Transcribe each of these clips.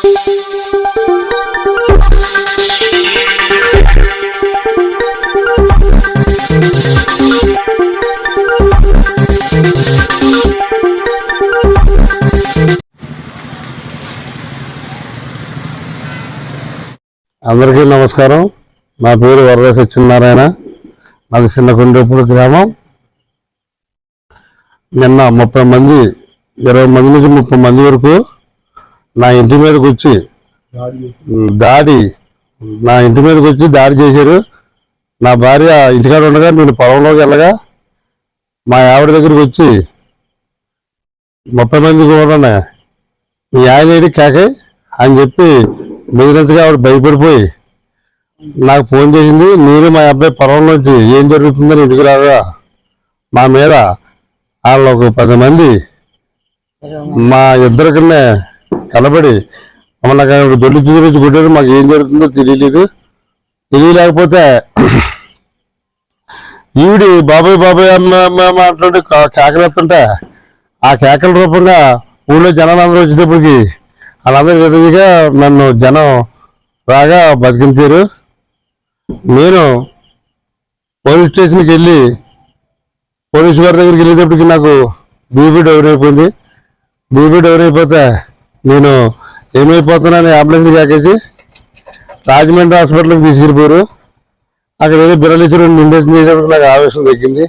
అందరికీ నమస్కారం. నా పేరు వరద సత్యనారాయణ. నాది చిన్నకొండపూడి గ్రామం. నిన్న ముప్పై మంది ఇరవై మంది నుంచి ముప్పై మంది వరకు నా ఇంటి మీదకి వచ్చి దాడి నా ఇంటి మీదకి వచ్చి దాడి చేశారు. నా భార్య ఇంటికాడ ఉండగా నేను పొలంలోకి వెళ్ళగా మా ఆవిడ దగ్గరికి వచ్చి ముప్పై మంది కూడా మీ ఆయన ఏడి కాకే? అని చెప్పి మిగిలినట్టుగా ఆవిడ భయపడిపోయి నాకు ఫోన్ చేసింది నేను మా అబ్బాయి పొలంలోంచి ఏం జరుగుతుందని ఇంటికి రాగా మా మీద వాళ్ళు ఒక పది మంది మా ఇద్దరి కన్నా కలబడి మమ్మల్ని అక్కడ దొడ్డి చూపించి కొట్టారు మాకు ఏం జరుగుతుందో తెలియలేదు. తెలియలేకపోతే ఈవిడి బాబాయ్ బాబాయ్ అమ్మ అమ్మ అమ్మ అంటుంటే కేకలేస్తుంటే ఆ కేకల రూపంగా ఊళ్ళో జనాలు అందరూ వచ్చేటప్పటికి వాళ్ళందరూ విధంగా నన్ను జనం బాగా బతికించారు. నేను పోలీస్ స్టేషన్కి వెళ్ళి పోలీసు వారి దగ్గరికి వెళ్ళేటప్పటికి నాకు బీపీ డెవర్ అయిపోయింది. బీపీ డెవర్ అయిపోతే నేను ఏమైపోతున్నాను అంబులెన్స్ కాకేసి? రాజమండ్రి హాస్పిటల్కి తీసుకెళ్ళిపోయారు. అక్కడ ఏదో బిరలిచ్చిన ఇండక్షన్ చేసేటప్పుడు నాకు ఆవేశం తగ్గింది.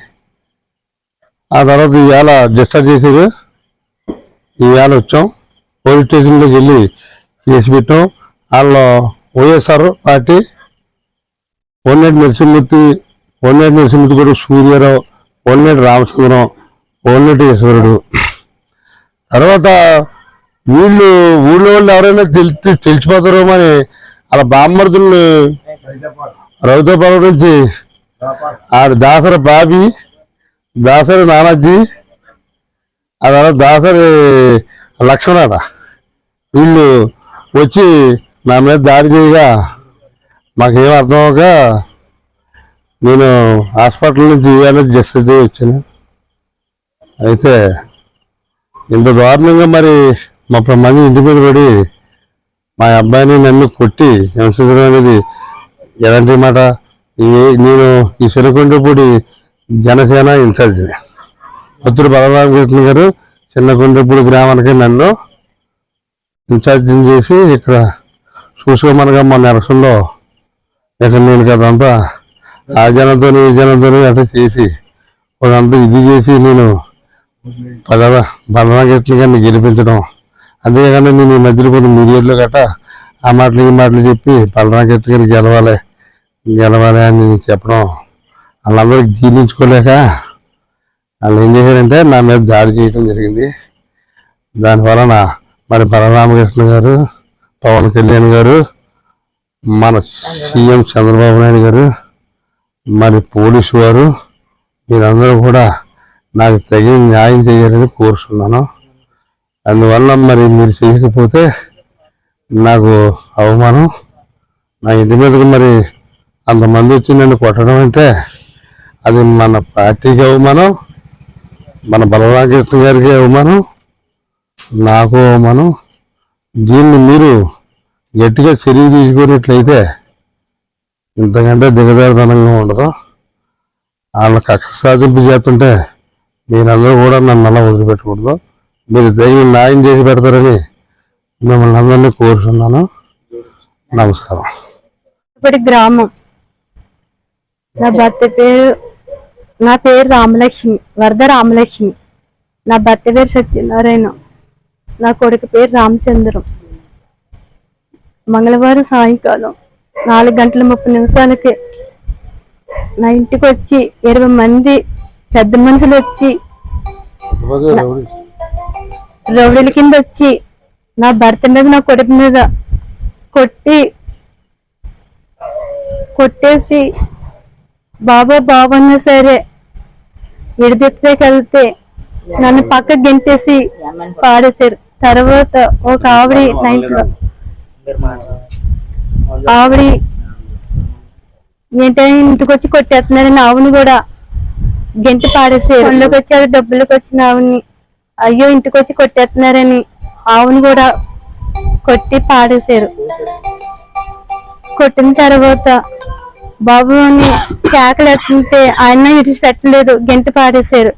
ఆ తర్వాత ఈవేళ డిశ్చార్జ్ చేశారు. ఈవేళ వచ్చాం. పోలీస్ స్టేషన్లోకి వెళ్ళి కేసు పెట్టాం. వాళ్ళు వైఎస్ఆర్ పార్టీ పొన్నేటి నరసింహమూర్తి పొన్నేటి నరసింహమూర్తి కొడుకు సూర్యారావు పొన్నేటి రామచంద్రం పొన్నేటి ఈశ్వరుడు. తర్వాత వీళ్ళు ఊళ్ళో వాళ్ళు ఎవరైనా తెలిసి తెలిసిపోతారేమో అని అలా బామ్మర్దులు రౌతపాలెం నుంచి ఆడ దాసర బాబి దాసరి నానాజీ అలా దాసరి లక్ష్మణ వీళ్ళు వచ్చి నా మీద దాడి చేయగా మాకేం అర్థం అవ్వక నేను హాస్పిటల్ నుంచి ఇవాళ జస్ట్ వచ్చాను. అయితే ఇంత దారుణంగా మరి ముప్పై మంది ఇంటి మీద పడి మా అబ్బాయిని నన్ను కొట్టి హింసించడం అనేది ఎలాంటి మాట? నేను ఈ చిన్నకొండపూడి జనసేన ఇన్ఛార్జ్ పుత్రుడు బలరామకృష్ణ గారు చిన్నకొండపూడి గ్రామానికి నన్ను ఇన్ఛార్జ్ చేసి ఇక్కడ చూసుకోమనగా మా ఎలక్షన్లో ఇక్కడ నేను కదంతా ఆ జనంతో ఈ జనంతో అట్లా చేసి వాళ్ళంతా ఇది చేసి నేను పదవ బలరామకృష్ణ గారిని గెలిపించడం అంతేకాకుండా నేను ఈ మధ్యలో కొన్ని మీడియాలో గట్ట ఆ మాటలు ఈ మాటలు చెప్పి బలరామకృష్ణ గారు గెలవాలి గెలవాలి అని చెప్పడం. వాళ్ళందరూ జీర్ణించుకోలేక వాళ్ళు ఏం చేశారంటే నా మీద దాడి చేయడం జరిగింది. దాని వలన మరి బలరామకృష్ణ గారు పవన్ కళ్యాణ్ గారు మన సీఎం చంద్రబాబు నాయుడు గారు మరి పోలీసు వారు మీరందరూ కూడా నాకు తగిన న్యాయం చేయాలని కోరుతున్నాను అందువల్ల మరి మీరు చేయకపోతే నాకు అవమానం. నా ఇంటి మీదకి మరి అంతమంది వచ్చి నన్ను కొట్టడం అంటే అది మన పార్టీకి అవమానం మన బలరామకృష్ణ గారికి అవమానం నాకు అవమానం. దీన్ని మీరు గట్టిగా చర్య తీసుకున్నట్లయితే ఇంతకంటే దిగదారితనంగా ఉండదు. వాళ్ళ కక్ష సాధింపు చేస్తుంటే మీరందరూ కూడా నన్ను అలా వదిలిపెట్టకూడదు. మీరు దైవం న్యాయం చేసి పెడతారని మిమ్మల్ని అందరినీ కోరుతున్నాను నమస్కారం. ఇప్పుడు గ్రామం. నా భర్త పేరు నా పేరు రామలక్ష్మి వరద రామలక్ష్మి. నా భర్త పేరు సత్యనారాయణ. నా కొడుకు పేరు రామచంద్రం. మంగళవారం సాయంకాలం నాలుగు గంటల ముప్పై నిమిషాలకి నా ఇంటికి వచ్చి ఇరవై మంది పెద్ద మనుషులు వచ్చి రౌడీల కింద వచ్చి నా భర్త మీద నా కొడుకు మీద కొట్టి కొట్టేసి బాబా బాబు సరే విడిదిప్పకి వెళ్తే నన్ను పక్క గెంటేసి పాడేశారు. తర్వాత ఒక ఆవిడ నా లో ఆవిడ ఏంటంటే ఇంటికి వచ్చి కొట్టేస్తున్నారని ఆవుని కూడా గెంటి పాడేసి ఒళ్ళోకి వచ్చారు డబ్బులకు వచ్చిన ఆవుని అయ్యో ఇంటికి వచ్చి కొట్టేస్తున్నారని ఆవుని కూడా కొట్టి పాడేశారు. కొట్టిన తర్వాత బాబు అని కేకలు ఎత్తుంటే ఆయన విడిచిపెట్టలేదు గెంటి పాడేశారు.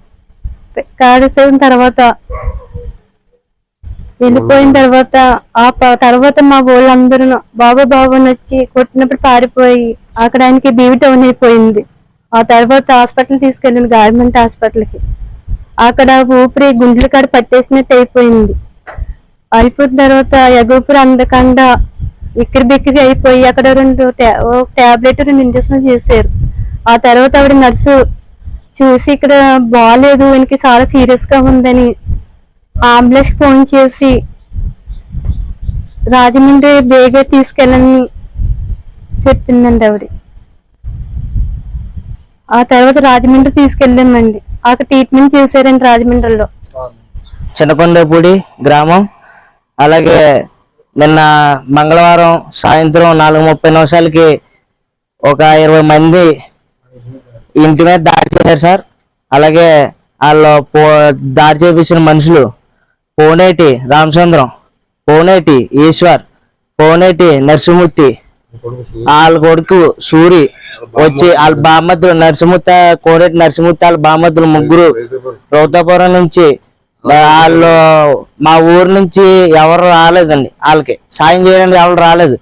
పాడేసిన తర్వాత వెళ్ళిపోయిన తర్వాత ఆ తర్వాత మా వాళ్ళందరూ బాబు బాబు అని వచ్చి కొట్టినప్పుడు పారిపోయి అక్కడ ఆయనకి బీవి టౌన్ అయిపోయింది. ఆ తర్వాత హాస్పిటల్ తీసుకెళ్ళింది గవర్నమెంట్ హాస్పిటల్కి. అక్కడ ఊపిరి గుండెల కాడ పట్టేసినట్టు అయిపోయింది. అయిపోయిన తర్వాత ఎగుపురు అందకుండా ఇక్కడి బిక్కిరి అయిపోయి అక్కడ రెండు టాబ్లెట్ రెండు ఇంజక్షన్ చేశారు. ఆ తర్వాత ఆవిడ నర్సు చూసి ఇక్కడ బాగాలేదు వెనక్కి చాలా సీరియస్గా ఉందని అంబులెన్స్ ఫోన్ చేసి రాజమండ్రి బేగా తీసుకెళ్ళని చెప్పిందండి ఆవిడ. ఆ తర్వాత రాజమండ్రి తీసుకెళ్ళామండి. అక్కడ ట్రీట్మెంట్ చేశారండి రాజమండ్రిలో. చిన్నకొండపూడి గ్రామం. అలాగే నిన్న మంగళవారం సాయంత్రం నాలుగు ముప్పై నిమిషాలకి ఒక ఇరవై మంది ఇంటి మీద దాడి చేశారు సార్. అలాగే వాళ్ళు పో దాడి చేపించిన మనుషులు పోనేటి రామచంద్రం పోనేటి ఈశ్వర్ పోనేటి నరసింహూర్తి వాళ్ళ కొడుకు సూరి వచ్చి వాళ్ళ బామ్మద్దులు నరసింహూర్తి కోరేటి నరసింహమూర్తి వాళ్ళ బామ్మద్దులు ముగ్గురు రౌతాపురం నుంచి వాళ్ళు మా ఊరు నుంచి ఎవరు రాలేదండి. వాళ్ళకి సాయం చేయడానికి ఎవరు రాలేదు.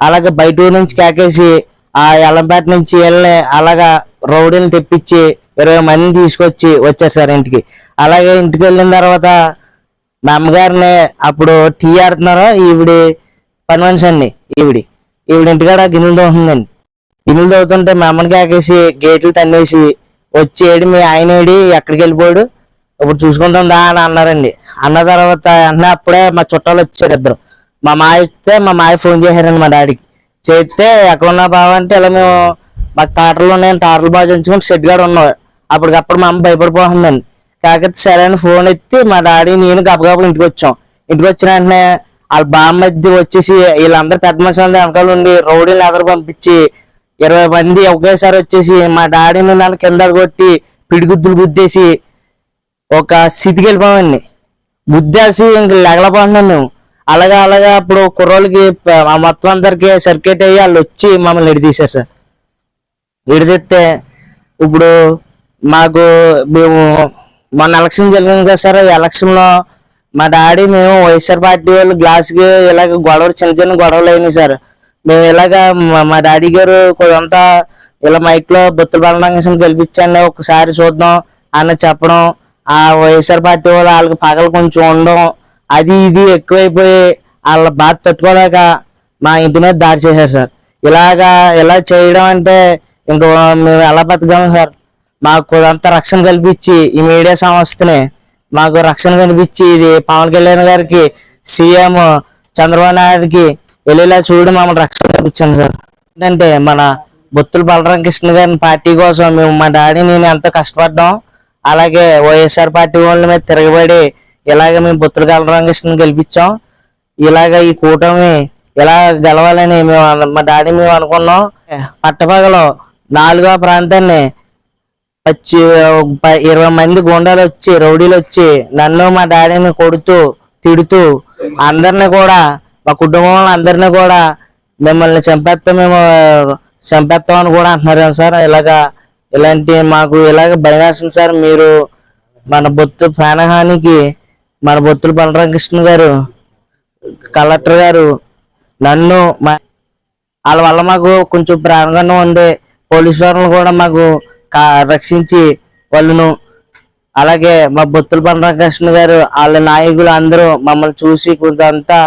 అలాగే బయట ఊరు నుంచి కేకేసి ఆ ఎల్లంపేట నుంచి వెళ్ళి అలాగా రౌడీలు తెప్పించి ఇరవై మందిని తీసుకొచ్చి వచ్చారు సార్ ఇంటికి. అలాగే ఇంటికి వెళ్ళిన తర్వాత మా అమ్మగారిని అప్పుడు టీ ఆడుతున్నారో? ఈవిడి పని మనిషి అండి. ఈవిడి. ఈవిడ ఇంటికాడ గిన్నెలు తోముతుందండి. ఇల్లు తవ్వుతుంటే మా అమ్మని కాకేసి గేట్లు తన్నేసి వచ్చి ఏడి మీ ఆయన ఏడి ఎక్కడికి వెళ్ళిపోయాడు? ఇప్పుడు చూసుకుంటుందా అని అన్నారండి. అన్న తర్వాత అన్న అప్పుడే మా చుట్టాలు వచ్చారు ఇద్దరు. మా మాయ వస్తే మా మాయ ఫోన్ చేశారండి మా డాడీకి. చేస్తే ఎక్కడ ఉన్నా బావ? అంటే ఇలా మేము మాకు టాటర్లు ఉన్నాయని టాటర్లు బాగా ఉంచుకుని షెడ్ గారు ఉన్నాం అప్పటికప్పుడు మా అమ్మ భయపడిపోతుందండి. కాకపోతే సరే అని ఫోన్ ఎత్తి మా డాడీ నేను గబగబ ఇంటికి వచ్చాం. ఇంటికి వచ్చిన వెంటనే వాళ్ళ బామ్మ మధ్య వచ్చేసి వీళ్ళందరూ పెద్ద మనుషులందరూ వెనకాల ఉండి రౌడీని ఎదురు పంపించి ఇరవై మంది ఒకేసారి వచ్చేసి మా డాడీని నన్ను కింద కొట్టి పిడిగుద్దులు గుద్దేసి ఒక స్థితికి వెళ్ళిపోమండి గుద్దేసి ఇంక లెగలపోతున్నాం మేము. అలాగా అలాగా అప్పుడు కుర్రోళ్ళకి మా మొత్తం అందరికి సర్క్యూట్ అయ్యి వాళ్ళు వచ్చి మమ్మల్ని విడదీశారు సార్. విడిదిస్తే ఇప్పుడు మాకు మేము మొన్న ఎలక్షన్ జరిగింది కదా సార్ ఎలక్షన్లో మా డాడీ మేము వైఎస్ఆర్ పార్టీ వాళ్ళు గ్లాస్కి ఇలాగ గొడవలు చిన్న చిన్న గొడవలు అయినాయి సార్. మేము ఇలాగా మా- మా డాడీ గారు కొంత ఇలా మైక్లో బొత్తుల బలరంగేశ్వరం గెలిపించండి ఒకసారి చూద్దాం అన్న చెప్పడం ఆ వైఎస్ఆర్ పార్టీ వాళ్ళు వాళ్ళకి పగలు కొంచెం ఉండడం అది ఇది ఎక్కువైపోయి వాళ్ళ బాధ తట్టుకోలేక మా ఇంటి మీద దాడి చేశారు సార్. ఇలాగా ఇలా చేయడం అంటే ఇంకా మేము ఎలా బతకగలం సార్? మాకు అంత రక్షణ కల్పించి ఈ మీడియా సంస్థని మాకు రక్షణ కల్పించి ఇది పవన్ కళ్యాణ్ గారికి సీఎం చంద్రబాబు నాయుడుకి వెళ్ళేలా చూడు మమ్మల్ని రక్షణ కల్పించండి సార్. ఏంటంటే మన బొత్తుల బలరామ కృష్ణ గారి పార్టీ కోసం మేము మా డాడీ నేను ఎంతో కష్టపడ్డాం. అలాగే వైఎస్ఆర్ పార్టీ వాళ్ళ మీద తిరగబడి ఇలాగ మేము బొత్తుల బలరామ కృష్ణ గెలిపించాం. ఇలాగ ఈ కూటమి ఇలా గెలవాలని మేము మా డాడీ మేము అనుకున్నాం. పట్టపగలో నాలుగో ప్రాంతాన్ని వచ్చి ఇరవై మంది గుండాలు వచ్చి రౌడీలు వచ్చి నన్ను మా డాడీని కొడుతూ తిడుతూ అందరిని కూడా మా కుటుంబం అందరిని కూడా మిమ్మల్ని చంపేస్తాం మేము చంపేస్తాం అని కూడా అంటున్నారు సార్. ఇలాగా ఇలాంటి మాకు ఇలాగ భయమేస్తుంది సార్. మీరు మన బొత్తు ప్రాణహానికి మన బొత్తుల బలరామకృష్ణ గారు కలెక్టర్ గారు నన్ను మా వాళ్ళ వల్ల మాకు కొంచెం ప్రాణంగా ఉంది. పోలీసు వారిని కూడా మాకు రక్షించి వాళ్ళను అలాగే మా బొత్తుల కృష్ణ గారు వాళ్ళ నాయకులు అందరూ మమ్మల్ని చూసి కొంతంతా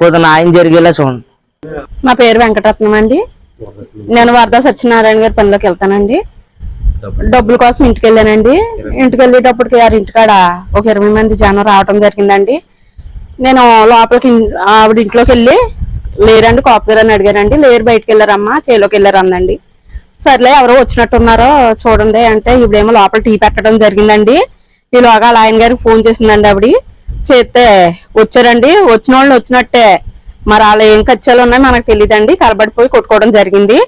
కొంత న్యాయం జరిగేలా చూడండి. నా పేరు వెంకటరత్నం అండి. నేను వరద సత్యనారాయణ గారి పనిలోకి వెళ్తానండి. డబ్బుల కోసం ఇంటికి వెళ్ళానండి. ఇంటికి వెళ్ళేటప్పటికి వారి ఇంటికాడ ఒక ఇరవై మంది జనం రావటం జరిగిందండి. నేను లోపలికి ఆవిడ ఇంట్లోకి వెళ్ళి లేరండి కాపు అని అడిగానండి లేరు బయటకు వెళ్ళారమ్మా చేలోకి వెళ్ళారు అందండి సర్లే ఎవరో వచ్చినట్టున్నారో చూడండి అంటే ఇప్పుడేమో లోపల టీ పెట్టడం జరిగిందండి. ఈలోగా వాళ్ళ ఆయన గారికి ఫోన్ చేసిందండి ఆవిడ. చేస్తే వచ్చారండి. వచ్చిన వాళ్ళు వచ్చినట్టే. మరి వాళ్ళు ఏం ఖర్చాలు ఉన్నాయో మనకు తెలియదండి కలబడిపోయి కొట్టుకోవడం జరిగింది.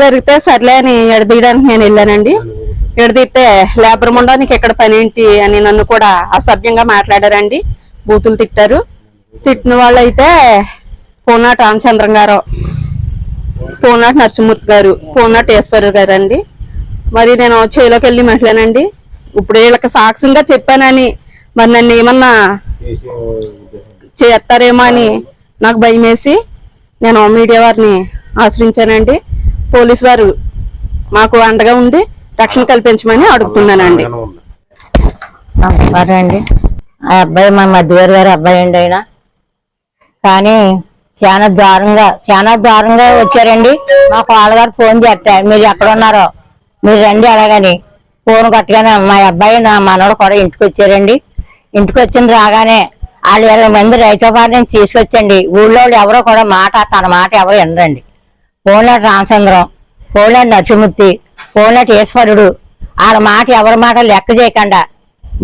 జరిగితే సర్లే అని ఎడదీయడానికి నేను వెళ్ళానండి. ఎడదీస్తే లేబర్ ముండా నీకు ఎక్కడ పని ఏంటి అని నన్ను కూడా అసభ్యంగా మాట్లాడారండి. బూతులు తిట్టారు. తిట్టిన వాళ్ళు అయితే పూనాటి రామచంద్రం గారు పూనాటి నరసింహూర్తి గారు పూనాటి ఈశ్వరు గారు అండి మరి నేను చేలోకి వెళ్ళి మాట్లాడానండి. ఇప్పుడు వీళ్ళకి సాక్ష్యంగా చెప్పానని మరి నన్ను ఏమన్నా చేస్తారేమో అని నాకు భయం వేసి నేను మీడియా వారిని ఆశ్రయించానండి. పోలీస్ వారు మాకు అండగా ఉండి రక్షణ కల్పించమని అడుగుతున్నానండి. నమస్కారం అండి. ఆ అబ్బాయి మా మధ్యవారి గారి అబ్బాయి అండి ఆయన. కానీ చాలా దారుణంగా చాలా దారుణంగా వచ్చారండి. మా కోళ్ళగారు ఫోన్ చేస్తారు మీరు ఎక్కడ ఉన్నారో? మీరు రండి అలాగని. ఫోన్ కొట్టగానే మా అబ్బాయి నా మనోడు కూడా ఇంటికి వచ్చారండి. ఇంటికి వచ్చింది రాగానే వాళ్ళు ఇరవై మంది రైతు బారి నుంచి తీసుకొచ్చండి. ఊళ్ళో వాళ్ళు ఎవరో కూడా మాట తన మాట ఎవరు వినరండి. పోలేటి రామచంద్రం పోలేటి నరసింహూర్తి పోలేటి ఈశ్వరుడు వాళ్ళ మాట ఎవరి మాట లెక్క చేయకుండా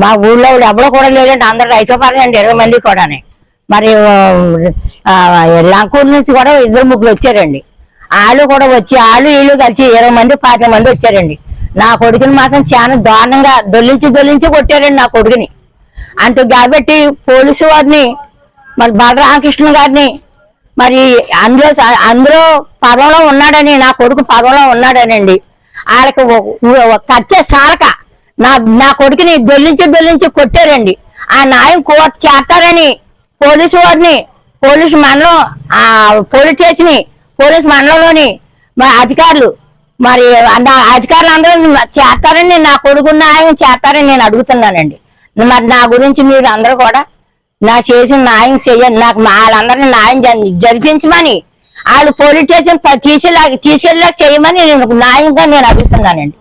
మా ఊళ్ళో వాళ్ళు ఎవరో కూడా లేదంటే అందరు రైతు అండి ఇరవై మంది కూడా మరి లంకూరు నుంచి కూడా ఇద్దరు ముగ్గురు వచ్చారండి. వాళ్ళు కూడా వచ్చి వాళ్ళు వీళ్ళు కలిసి ఇరవై మంది పాతిక మంది వచ్చారండి. నా కొడుకుని మాత్రం చాలా దారుణంగా దొల్లించి దొల్లించి కొట్టారండి నా కొడుకుని. అంటూ కాబట్టి పోలీసు వారిని మరి బలరామకృష్ణ గారిని మరి అందులో అందులో పదంలో ఉన్నాడని నా కొడుకు పదంలో ఉన్నాడనండి. వాళ్ళకి ఖర్చే సాలక నా నా కొడుకుని దొల్లించి దొల్లించి కొట్టారండి. ఆ న్యాయం కోర్టు చేస్తారని పోలీసు వారిని పోలీసు మండలం ఆ పోలీస్ స్టేషన్ పోలీస్ మండలంలోని మరి అధికారులు మరి అధికారులు అందరూ చేస్తారని నా కొడుకు న్యాయం చేస్తారని నేను అడుగుతున్నానండి. మరి నా గురించి మీరు అందరూ కూడా నా చేసిన న్యాయం చెయ్యండి నాకు మా- వాళ్ళందరినీ న్యాయం జరిపించమని వాళ్ళు పోలీస్ స్టేషన్ తీసుకెళ్ళా తీసుకెళ్ళా చేయమని నేను న్యాయంగా నేను అడుగుతున్నానండి.